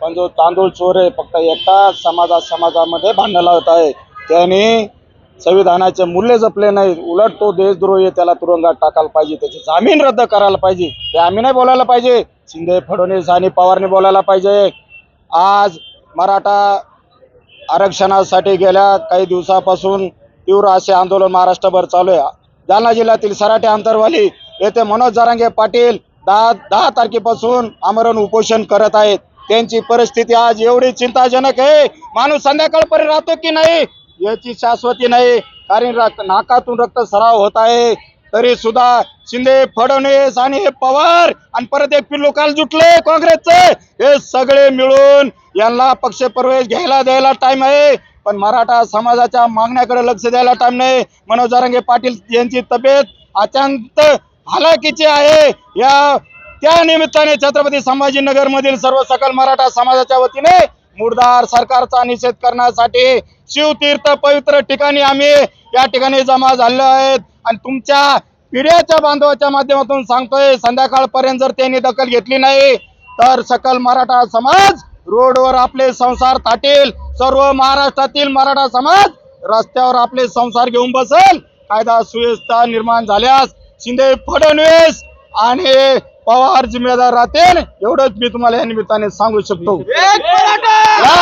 पण जो तांदूळ चोर आहे फक्त एका समाजा समाजामध्ये भांडण लावत आहे. त्याने संविधानाचे मूल्य जपले नाही. उलट तो देशद्रोही त्याला तुरुंगात टाकायला पाहिजे. त्याची जामीन रद्द करायला पाहिजे. हे आम्ही नाही बोलायला पाहिजे. शिंदे फडणवीस आणि पवारने बोलायला पाहिजे. आज मराठा आरक्षणासाठी गेल्या काही दिवसापासून तीव्र असे आंदोलन महाराष्ट्रभर चालू आहे. जालना जिल्ह्यातील सराटे अंतरवाली येथे मनोज जरांगे पाटील दहा दहा तारखेपासून आमरण उपोषण करत आहेत. त्यांची परिस्थिती आज एवढी चिंताजनक आहे. माणूस संध्याकाळपर्यंत राहतो की नाही याची शाश्वती नाही. कारण रक्त नाकातून रक्त सराव होत आहे. तरी सुद्धा शिंदे फडणवीस आणि हे पवार आणि परत एक पिल्लू काल जुटले काँग्रेसचे हे सगळे मिळून यांना पक्ष प्रवेश घ्यायला द्यायला टाइम आहे. पण मराठा समाजाच्या मागण्याकडे लक्ष द्यायला टाइम नाही. मनोज जारंगे पाटील यांची तब्येत अत्यंत हालाकीची आहे. या त्या निमित्ताने छत्रपती संभाजीनगर मधील सर्व सकल मराठा समाजाच्या वतीने मुरदार सरकारचा निषेध करण्यासाठी शिवतीर्थ पवित्र ठिकाणी आम्ही या ठिकाणी जमा झालेलो आहेत. आणि तुमच्या पिढ्याच्या बांधवाच्या माध्यमातून सांगतोय संध्याकाळपर्यंत जर त्यांनी दखल घेतली नाही तर सकल मराठा समाज रोडवर आपले संसार थाटेल. सर्व महाराष्ट्रातील मराठा समाज रस्त्यावर आपले संसार घेऊन बसेल. कायदा सुव्यवस्था निर्माण झाल्यास शिंदे फडणवीस आणि पवार जिम्मेदार राहतील एवढंच मी तुम्हाला या निमित्ताने सांगू शकतो.